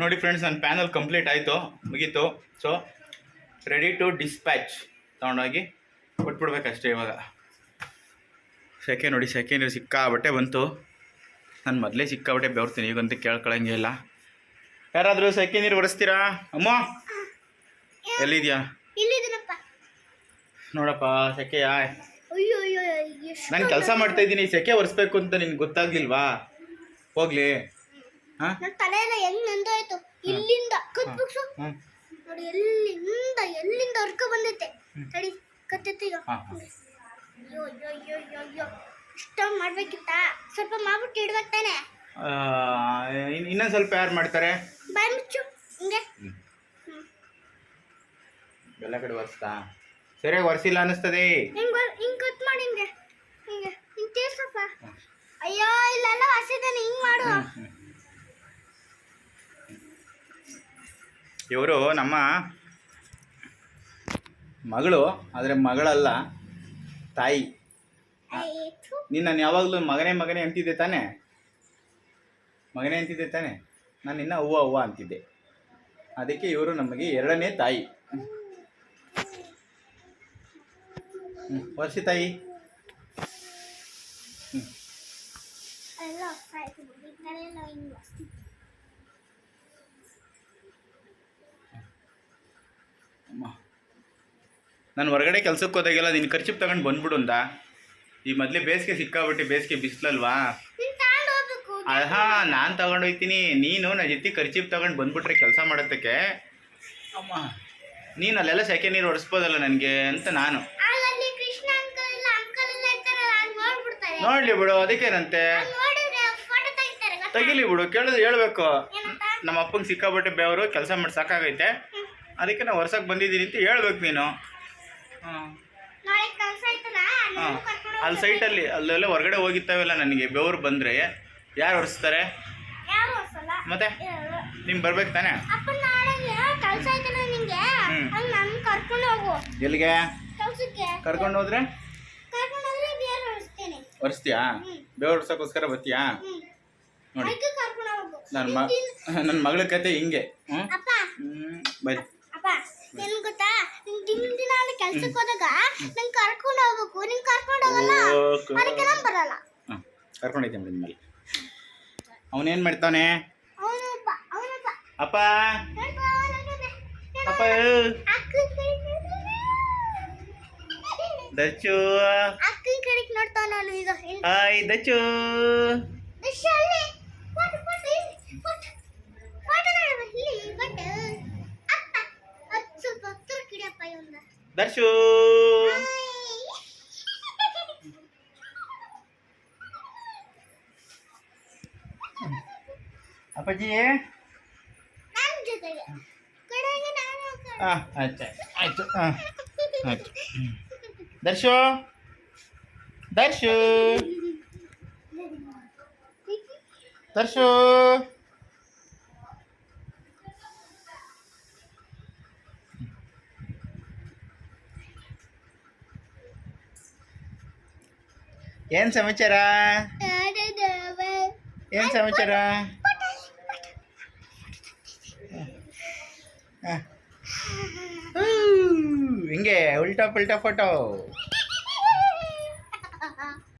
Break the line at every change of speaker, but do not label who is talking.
ನೋಡಿ ಫ್ರೆಂಡ್ಸ್ ನನ್ನ panel complete ಆಯಿತು ಮುಗೀತು. ಸೊ ರೆಡಿ ಟು ಡಿಸ್ಪ್ಯಾಚ್ ತೊಗೊಂಡೋಗಿ ಕೊಟ್ಬಿಡ್ಬೇಕಷ್ಟೇ ಇವಾಗ. ಸೆಕೆ ನೋಡಿ ಸೆಕೆ ನೀರು ಸಿಕ್ಕಾಬಟ್ಟೆ ಬಂತು. ನಾನು ಮೊದಲೇ ಸಿಕ್ಕಾಬಟ್ಟೆ ಬೆವರ್ತೀನಿ ಈಗಂತ ಕೇಳ್ಕೊಳಂಗೆ ಇಲ್ಲ. ಯಾರಾದರೂ ಸೆಕೆ ನೀರು ಒರೆಸ್ತೀರಾ? ಅಮ್ಮ ಎಲ್ಲಿದ್ಯಾ? ನೋಡಪ್ಪ ಸೆಕೆ
ಅಯ್ಯೋ
ನಾನು ಕೆಲಸ ಮಾಡ್ತಾ ಇದ್ದೀನಿ ಸೆಕೆ ಒರೆಸ್ಬೇಕು ಅಂತ ನಿನ್ಗೆ ಗೊತ್ತಾಗ್ಲಿಲ್ವಾ? ಹೋಗ್ಲಿ.
ನನ್ನ ತಲೆ ಎಲ್ಲ ಹೆಂಗ್ ನಂದೋಯ್ತು? ಇಲ್ಲಿಂದ ಕತ್ಬಿಕ್ಸು
ಹ್ಞೂ
ನೋಡಿ ಎಲ್ಲಿಂದ ಎಲ್ಲಿಂದ ಹೊರ್ಕ ಬಂದೈತೆ ತಡಿ ಕತ್ತೈತೆ ಈಗ. ಅಯ್ಯೋ ಅಯ್ಯೋ ಅಯ್ಯೋ ಅಯ್ಯೋ ಅಯ್ಯೋ. ಇಷ್ಟೊಂದು ಮಾಡ್ಬೇಕಿತ್ತ? ಸ್ವಲ್ಪ ಮಾಡ್ಬಿಟ್ಟು ಇಡ್ಬೇಕು ತಾನೆ?
ಇನ್ನೊಂದು ಸ್ವಲ್ಪ ಯಾರು ಮಾಡ್ತಾರೆ?
ಬಾಯ್ ಮುಚ್ಚು ಹಿಂಗೆ.
ಎಲ್ಲ ಕಡೆ ಒರೆಸ್ತಾ? ಸರಿಯಾಗಿ ಒರೆಸಿಲ್ಲ ಅನ್ನಿಸ್ತದೆ.
ಹಿಂಗ್ ಹಿಂಗ್ ಕಟ್ ಮಾಡಿ ಹಿಂಗೆ. ಹಿಂಗೆ. ಹಿಂಗೆ ತೇರ್ಸಪ್ಪ ಅಯ್ಯೋ ಇಲ್ಲೆಲ್ಲ ಹಸಿದಾನೆ ಹಿಂಗ್ ಮಾಡು
ಇವರು ನಮ್ಮ ಮಗಳು, ಆದರೆ ಮಗಳಲ್ಲ, ತಾಯಿ. ನೀನು ನಾನು ಯಾವಾಗಲೂ ಮಗನೇ ಮಗನೇ ಅಂತಿದ್ದೆ ತಾನೆ? ಮಗನೇ ಅಂತಿದ್ದೆ ತಾನೆ? ನಾನು ಇನ್ನು ಹೂವ ಹೂವ ಅಂತಿದ್ದೆ. ಅದಕ್ಕೆ ಇವರು ನಮಗೆ ಎರಡನೇ ತಾಯಿ. ಹ್ಞೂ ವರ್ಷಿ ತಾಯಿ.
ಎಲ್ಲ ಆಯ್ತು ಈ ಥರ ಎಲ್ಲ ಹಿಂಗ್ ಹೊಸ್ತಿ.
ಅಮ್ಮ ನಾನು ಹೊರಗಡೆ ಕೆಲಸಕ್ಕೆ ಹೋದಾಗೆಲ್ಲ ನಿನ್ನ ಖರ್ಚು ತಗೊಂಡು ಬಂದ್ಬಿಡು ಅಂದ ಈ ಮೊದಲೇ ಬೇಸಿಗೆ ಸಿಕ್ಕಾಬಿಟ್ಟು ಬೇಸಿಗೆ ಬಿಸಿಲಲ್ವಾ? ಹಾ ನಾನು ತಗೊಂಡೋಗ್ತೀನಿ ನೀನು ನನ್ನ ಜೊತೆ ಖರ್ಚಿಪ್ ತಗೊಂಡು ಬಂದ್ಬಿಟ್ರೆ ಕೆಲಸ ಮಾಡೋದಕ್ಕೆ ಅಮ್ಮ ನೀನು ಅಲ್ಲೆಲ್ಲ ಸೆಕೆ ನೀರು ಹೊಡಿಸ್ಬೋದಲ್ಲ ನನಗೆ ಅಂತ ನಾನು. ನೋಡಲಿ ಬಿಡು ಅದಕ್ಕೇನಂತೆ? ತೆಗಿಲಿ ಬಿಡು ಕೇಳಿದ್ರೆ ಹೇಳ್ಬೇಕು. ನಮ್ಮ ಅಪ್ಪಂಗೆ ಸಿಕ್ಕಾಬಿಟ್ಟೆ ಬೇವರು ಕೆಲಸ ಮಾಡಿ ಸಾಕಾಗೈತೆ. ಅದಕ್ಕೆ ನಾನು ವರ್ಷಕ್ಕೆ ಬಂದಿದ್ದೀನಿ ಅಂತ ಹೇಳ್ಬೇಕು ನೀನು. ಹಾಂ. ಅಲ್ಲಿ ಸೈಟಲ್ಲಿ ಅಲ್ಲೆಲ್ಲ ಹೊರಗಡೆ ಹೋಗಿತ್ತಾವೆಲ್ಲ ನನಗೆ ಬೆವರು ಬಂದರೆ. ಯಾರು
ಹೊರಿಸ್ತಾರೆ
ಮತ್ತೆ? ನಿಮ್ಗೆ ಬರ್ಬೇಕು ತಾನೇ? ಎಲ್ಲಿಗೆ? ಕರ್ಕೊಂಡು ಹೋದ್ರೆ? ಒರೆಸ್ತೀಯಾ? ಬೆವರು ಒರ್ಸೋಕ್ಕೋಸ್ಕರ ಬರ್ತೀಯಾ? ನೋಡಿ. ನನ್ನ ಮ ನನ್ನ ಮಗಳ ಕತೆ ಹಿಂಗೆ. ಹ್ಞೂ
ಅಪ್ಪ
ಹ್ಞೂ ಬರ್ರಿ
ಅಪ್ಪ ಏನ್ ಗೊತ್ತಾ ನಿನ್ ದಿನ ದಿನ ಅಲ್ಲಿ ಕೆಲ್ಸಕ್ಕೆ ಹೋದಾಗ ನಂಗೆ ಕರ್ಕೊಂಡು ಹೋಗ್ಬೇಕು. ನಿಂಗೆ ಕರ್ಕೊಂಡು ಹೋಗಲ್ಲ. ಅದಕ್ಕೆ ನಾನು ಬರಲ್ಲ.
ಕರ್ಕೊಂಡೈತೆ ಮೇಡಮ್ ಮೇಲೆ ಅವನೇನು ಮಾಡ್ತಾನೆ ಅಪ್ಪ. ಅಪ್ಪ ದಚ್ಚು.
ಅಕ್ಕನ ಕಡೆಗೆ ನೋಡ್ತಾವ ನಾನು ಈಗ.
ಹಾಯ್ ದಚ್ಚು.
ಅಲ್ಲಿ. Photo photo photo. ಇಲ್ಲಿ ಫೋಟೋ. ಇವನ್ನ
ದರ್ಶು ಅಪ್ಪಾಜಿ
ನನ್ನ ಜೊತೆಗೆ ಕಡೆಗೆ ನಾನು
ಹಾಂ ಆಯ್ತು ಆಯ್ತು ಹಾಂ ಆಯ್ತು ಏನು ಸಮಾಚಾರ ಏನು ಸಮಾಚಾರ ಆ. ಊ, ಹಿಂಗೆ ಉಲ್ಟಾ ಪಲ್ಟಾ ಫೋಟೋ